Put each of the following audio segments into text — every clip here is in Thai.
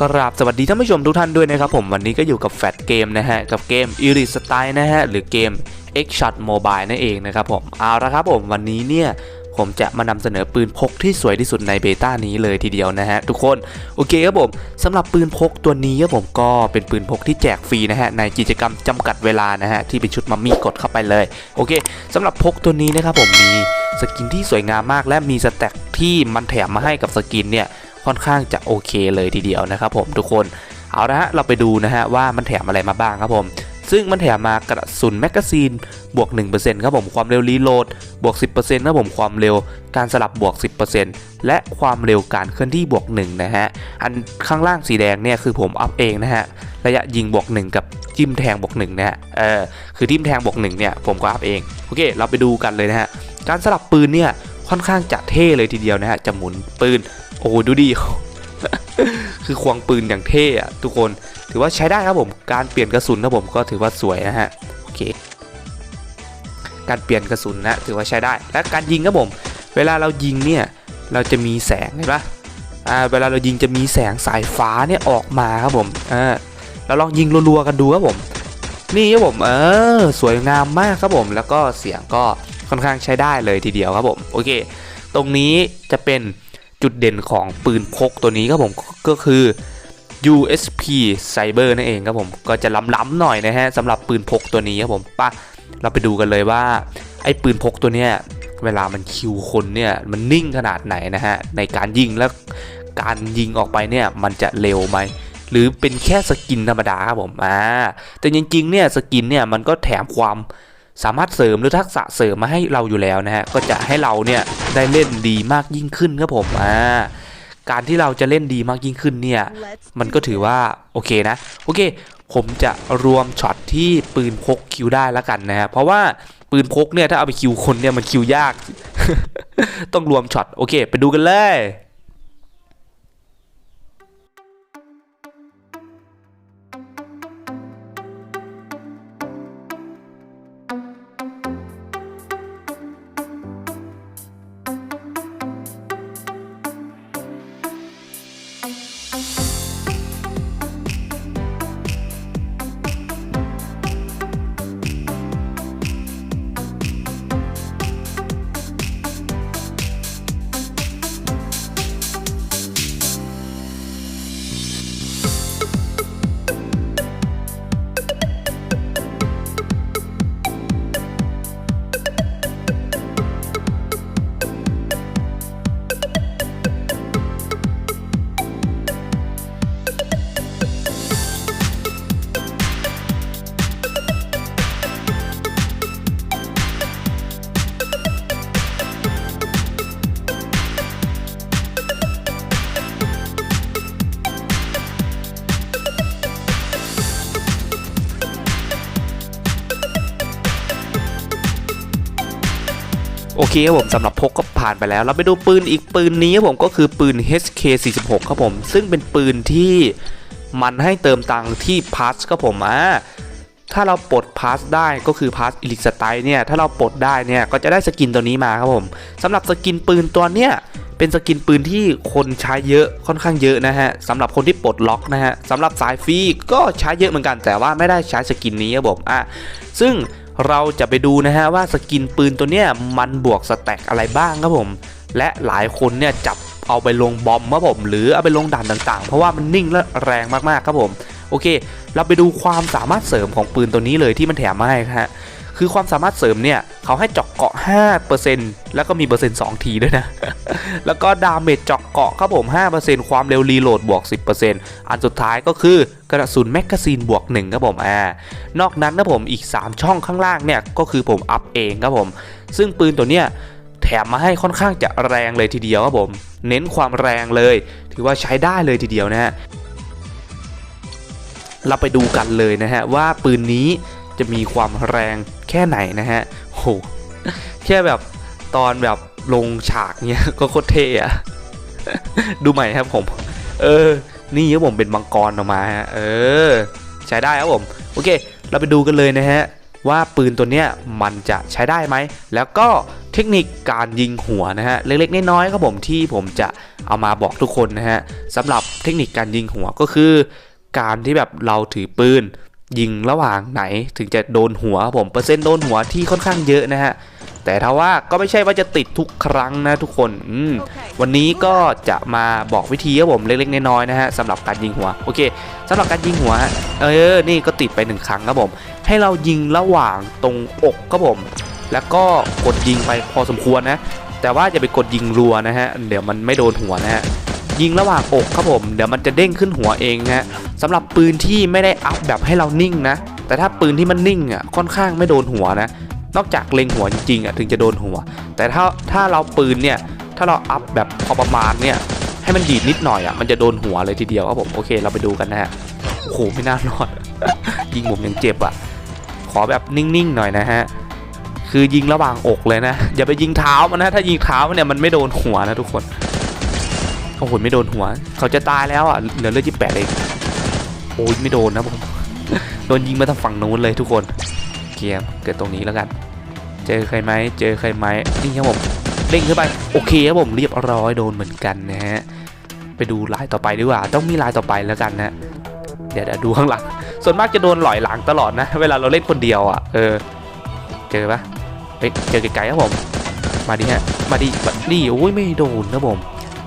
กราบสวัสดีท่านผู้ชมทุกท่านด้วยนะครับผมวันนี้ก็อยู่กับแฟตเกมนะฮะกับเกม i r i s t y l e นะฮะหรือเกม X Shot Mobile นั่นเองนะครับผมเอาละครับผมวันนี้เนี่ยผมจะมานำเสนอปืนพกที่สวยที่สุดในเบต้านี้เลยทีเดียวนะฮะทุกคนโอเคครับผมสำหรับปืนพกตัวนี้ครับผมก็เป็นปืนพกที่แจกฟรีนะฮะในกิจกรรมจำกัดเวลานะฮะที่เป็นชุดมัมมี่กดเข้าไปเลยโอเคสำหรับพกตัวนี้นะครับผมมีสกินที่สวยงามมากและมีสแต็กที่มันแถมมาให้กับสกินเนี่ย ค่อนข้างจะโอเคเลยทีเดียวนะครับผมทุกคนเอาละฮะเราไปดูนะฮะว่ามันแถมอะไรมาบ้างครับผม ซึ่งมันแถมมากระสุนแมกกาซีนบวก 1%ครับผมความเร็วรีโหลดบวก 10%ครับผมความเร็วการสลับบวก 10%และความเร็วการเคลื่อนที่บวก1นะฮะอันข้างล่างสีแดงเนี่ยคือผมอัพเองนะฮะระยะยิงบวก 1 กับจิ้มแทงบวก1นะฮะเออคือจิ้มแทงบวก1เนี่ยผมก็อัพเองโอเค เราไปดูกันเลยนะฮะการสลับปืนเนี่ย ค่อนข้างจะเท่เลยทีเดียวนะฮะจะหมุนปืนโอ้ดูดิคือควงปืนอย่างเท่อะทุกคนถือว่าใช้ได้ครับผมการเปลี่ยนกระสุนครับผมก็ถือว่าสวยนะฮะโอเคการเปลี่ยนกระสุนนะถือว่าใช้ได้ และการยิงครับผม เวลาเรายิงเนี่ยเราจะมีแสงเห็นปะอ่าเวลาเรายิงจะมีแสงสายฟ้าเนี่ยออกมาครับผมอ่าเราลองยิงรัวๆกันดูครับผม นี่ครับผมเออสวยงามมากครับผมแล้วก็เสียงก็ ค่อนข้างใช้ได้เลยทีเดียวครับผมโอเค ตรงนี้จะเป็นจุดเด่นของปืนพกตัวนี้ครับผมก็คือ USP Cyber นั่นเองครับผมก็จะล้ำๆหน่อยนะฮะสำหรับปืนพกตัวนี้ครับผมปะเราไปดูกันเลยว่าไอ้ปืนพกตัวเนี้ยเวลามันคิวคนเนี่ยมันนิ่งขนาดไหนนะฮะในการยิงแล้วการยิงออกไปเนี่ยมันจะเร็วไหมหรือเป็นแค่สกินธรรมดาครับผมอ่าแต่จริงๆเนี่ยสกินเนี่ยมันก็แถมความ สามารถเสริมหรือทักษะเสริมมาให้เราอยู่แล้วนะฮะก็จะให้เราเนี่ยได้เล่นดีมากยิ่งขึ้นครับผมอ่าการที่เราจะเล่นดีมากยิ่งขึ้นเนี่ยมันก็ถือว่าโอเคนะโอเค ผมจะรวมช็อตที่ปืนพกคิวได้แล้วกันนะฮะเพราะว่าปืนพกเนี่ยถ้าเอาไปคิวคนเนี่ยมันคิวยาก ต้องรวมช็อตโอเค ไปดูกันเลย ครับผมสำหรับพกก็ผ่านไปแล้ว เราไปดูปืนอีกปืนนี้ครับผมก็คือปืน HK46 ครับผม ซึ่งเป็นปืนที่มันให้เติมตังค์ที่พาสครับผมอ่า ถ้าเราปลดพาสได้ก็คือพาสอิลิกสไตเนี่ยถ้าเราปลดได้เนี่ยก็จะได้สกินตัวนี้มาครับผมสำหรับสกินปืนตัวเนี้ยเป็นสกินปืนที่คนใช้เยอะค่อนข้างเยอะนะฮะสำหรับคนที่ปลดล็อกนะฮะสำหรับสายฟรีก็ใช้เยอะเหมือนกันแต่ว่าไม่ได้ใช้สกินนี้ครับผมอะซึ่งเราจะไปดูนะฮะว่าสกินปืนตัวเนี้ยมันบวกสแต็กอะไรบ้างครับผม และหลายคนเนี่ยจับเอาไปลงบอมครับผม หรือเอาไปลงด่านต่างๆ เพราะว่ามันนิ่งและแรงมากๆครับผม โอเค เราไปดูความสามารถเสริมของปืนตัวนี้เลยที่มันแถมมาให้ฮะคือความสามารถเสริมเนี่ยเขาให้เจาะเกาะ 5%แล้วก็มีเปอร์เซ็นต์2ทีด้วยนะ แล้วก็ดาเมจเจาะเกาะครับผม 5%ความเร็วรีโหลดบวก 10%อันสุดท้ายก็คือกระสุนแมกกาซีนบวก1ครับผมอ่านอกนั้นนะผมอีก 3 ช่องข้างล่างเนี่ยก็คือผมอัพเองครับผม ซึ่งปืนตัวเนี้ยแถมมาให้ค่อนข้างจะแรงเลยทีเดียวครับผม เน้นความแรงเลย ถือว่าใช้ได้เลยทีเดียวนะฮะ เราไปดูกันเลยนะฮะว่าปืนนี้จะมีความแรงแค่ไหนนะฮะโหแค่แบบตอนแบบลงฉากเนี้ยก็โคตรเท่อะดูใหม่ครับผม เออ นี่ครับผมเป็นมังกรออกมาฮะเออ ใช้ได้ครับผม โอเค เราไปดูกันเลยนะฮะว่าปืนตัวเนี้ยมันจะใช้ได้ไหม แล้วก็เทคนิคการยิงหัวนะฮะเล็กๆน้อยๆครับผมที่ผมจะเอามาบอกทุกคนนะฮะสำหรับเทคนิคการยิงหัวก็คือ การที่แบบเราถือปืน ยิงระหว่างไหนถึงจะโดนหัวครับผมเปอร์เซ็นต์โดนหัวที่ค่อนข้างเยอะนะฮะแต่ถ้าว่าก็ไม่ใช่ว่าจะติดทุกครั้งนะทุกคนอืมวันนี้ก็จะมาบอกวิธีครับผมเล็กๆน้อยๆนะฮะสำหรับการยิงหัวโอเคสำหรับการยิงหัวฮะเออนี่ก็ติดไปหนึ่งครั้งครับผมให้เรายิงระหว่างตรงอกครับผม แล้วก็กดยิงไปพอสมควรนะ แต่ว่าอย่าไปกดยิงรัวนะฮะเดี๋ยวมันไม่โดนหัวนะฮะยิงระหว่างอกครับผม เดี๋ยวมันจะเด้งขึ้นหัวเองนะฮะ สำหรับปืนที่ไม่ได้อัพแบบให้เรานิ่งนะ แต่ถ้าปืนที่มันนิ่งอะค่อนข้างไม่โดนหัวนะ นอกจากเล็งหัวจริงๆอะถึงจะโดนหัว แต่ถ้าถ้าเราปืนเนี่ยถ้าเราอัพแบบพอประมาณเนี่ยให้มันดีดนิดหน่อยอะมันจะโดนหัวเลยทีเดียวครับผมโอเคเราไปดูกันนะฮะโอ้โหไม่น่ารอด ยิงผมยังเจ็บอะ ขอแบบนิ่งๆหน่อยนะฮะคือยิงระหว่างอกเลยนะ อย่าไปยิงเท้ามันนะถ้ายิงเท้ามันเนี่ยมันไม่โดนหัวนะทุกคนโอ้โหไม่โดนหัว เขาจะตายแล้วอะเหลือเลือดยี่แปดเอง โอ้ยไม่โดนนะผม โดนยิงมาทางฝั่งนู้นเลยทุกคนเกียร์เกิดตรงนี้แล้วกัน เจอใครไหมเจอใครไหมนี่ครับผมเด้งขึ้นไปโอเคครับผมเรียบร้อยโดนเหมือนกันนะฮะไปดูลายต่อไปดีกว่า ต้องมีลายต่อไปแล้วกันนะเดี๋ยวดูข้างหลัง ส่วนมากจะโดนหลอยหลังตลอดนะ เวลาเราเล่นคนเดียวอะเออเจอปะเฮ้ยเจอไกลๆครับผมมาดิฮะมาดิมาดิโอ้ยไม่โดนนะผม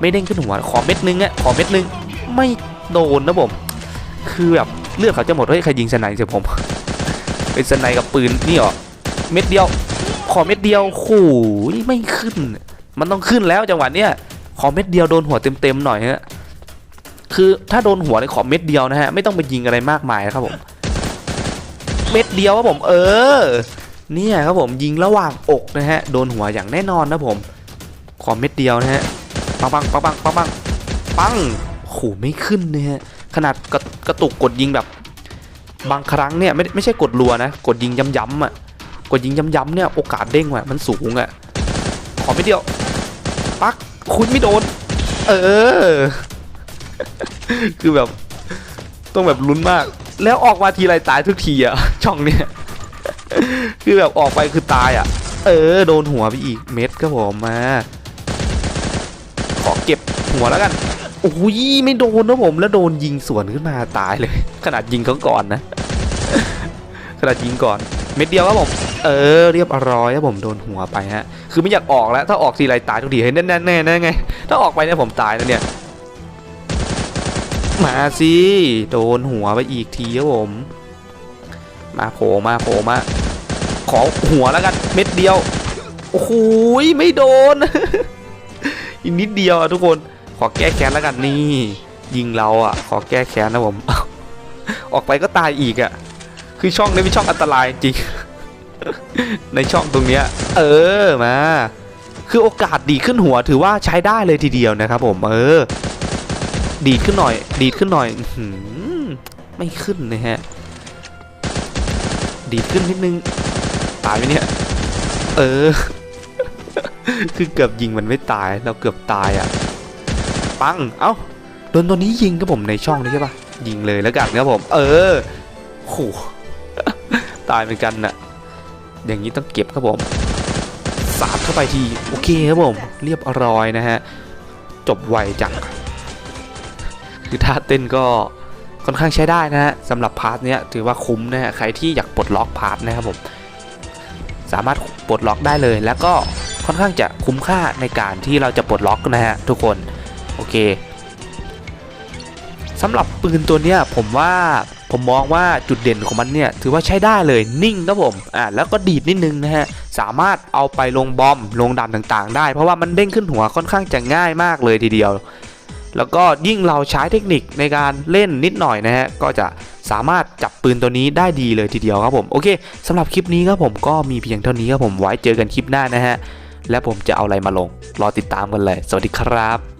ไม่เด้งขึ้นหัวขอเม็ดนึงอะขอเม็ดนึงไม่โดนนะผม คือแบบเลือดเขาจะหมดเฮ้ยใครยิงสไนเสียผมเป็นสไนกับปืนนี่เหรอเม็ดเดียว ขอเม็ดเดียวโอ้ยไม่ขึ้น มันต้องขึ้นแล้วจังหวะเนี้ยขอเม็ดเดียวโดนหัวเต็มๆหน่อยฮะคือถ้าโดนหัวในขอเม็ดเดียวนะฮะไม่ต้องไปยิงอะไรมากมายนะครับผมเม็ดเดียวครับผมเออเนี่ยครับผมยิงระหว่างอกนะฮะโดนหัวอย่างแน่นอนนะผมขอเม็ดเดียวนะฮะปังปังปังปังปังปังปังโหไม่ขึ้นนะฮะ ขนาดกระกระตุกกดยิงแบบ บางครั้งเนี่ยไม่ไม่ใช่กดรัวนะ กดยิงย้ำๆอะกดยิงย้ำๆเนี่ยโอกาสเด้งว่ะมันสูงอะขอไม่เดียวปักคุณไม่โดน เออ คือแบบต้องแบบลุ้นมาก แล้วออกมาทีไรตายทุกทีอะช่องเนี่ยคือแบบออกไปคือตายอะ เออ โดนหัวไปอีกเม็ดก็ผมมา ขอเก็บหัวแล้วกัน อ้ยไม่โดนนะผมแล้วโดนยิงสวนขึ้นมาตายเลย ขนาดยิงเขาก่อนนะ ขนาดยิงก่อน เม็ดเดียวครับผมเออเรียบร้อยครับผมโดนหัวไปฮะคือไม่อยากออกแล้ว ถ้าออกทีไรตายทุกทีเห็นแน่แน่แน่แน่ไงถ้าออกไปเนี่ยผมตายแล้วเนี่ยมาสิโดนหัวไปอีกทีครับผม มาโผล่มาโผล่มาขอหัวแล้วกันเม็ดเดียวโอ้โหไม่โดนอีกนิดเดียวอะทุกคน ขอแก้แค้นแล้วกันนี่ ยิงเราอะ ขอแก้แค้นนะผม ออกไปก็ตายอีกอะ คือช่องนี้เป็นช่องอันตรายจริง ในช่องตรงเนี้ย เออมา คือโอกาสดีขึ้นหัวถือว่าใช้ได้เลยทีเดียวนะครับผม เออ ดีดขึ้นหน่อย ดีดขึ้นหน่อยหืไม่ขึ้นนะฮะ ดีดขึ้นนิดนึง ตายไหมเนี่ย เออ คือเกือบยิงมันไม่ตาย เราเกือบตายอะ ปัง เอ้าโดนตัวนี้ยิงครับผมในช่องนี้ใช่ปะยิงเลยแล้วกันครับผม เออโหตายเหมือนกันน่ะ อย่างนี้ต้องเก็บครับผมสาดเข้าไปที โอเคครับผม เรียบร้อยนะฮะ จบไวจัง คือท่าเต้นก็ค่อนข้างใช้ได้นะฮะสำหรับพาร์ทเนี้ยถือว่าคุ้มนะฮะ ใครที่อยากปลดล็อกพาร์ทนะครับผม สามารถปลดล็อกได้เลย แล้วก็ค่อนข้างจะคุ้มค่าในการที่เราจะปลดล็อกนะฮะทุกคน โอเคสำหรับปืนตัวเนี้ยผมว่าผมมองว่าจุดเด่นของมันเนี่ยถือว่าใช้ได้เลยนิ่งครับผมอ่าแล้วก็ดีดนิดนึงนะฮะสามารถเอาไปลงบอมลงดันต่างๆ ได้ เพราะว่ามันเด้งขึ้นหัวค่อนข้างจะง่ายมากเลยทีเดียว แล้วก็ยิ่งเราใช้เทคนิคในการเล่นนิดหน่อยนะฮะก็จะสามารถจับปืนตัวนี้ได้ดีเลยทีเดียวครับผมโอเคสำหรับคลิปนี้ครับผมก็มีเพียงเท่านี้ครับผมไว้เจอกันคลิปหน้านะฮะและผมจะเอาอะไรมาลงรอติดตามกันเลย สวัสดีครับ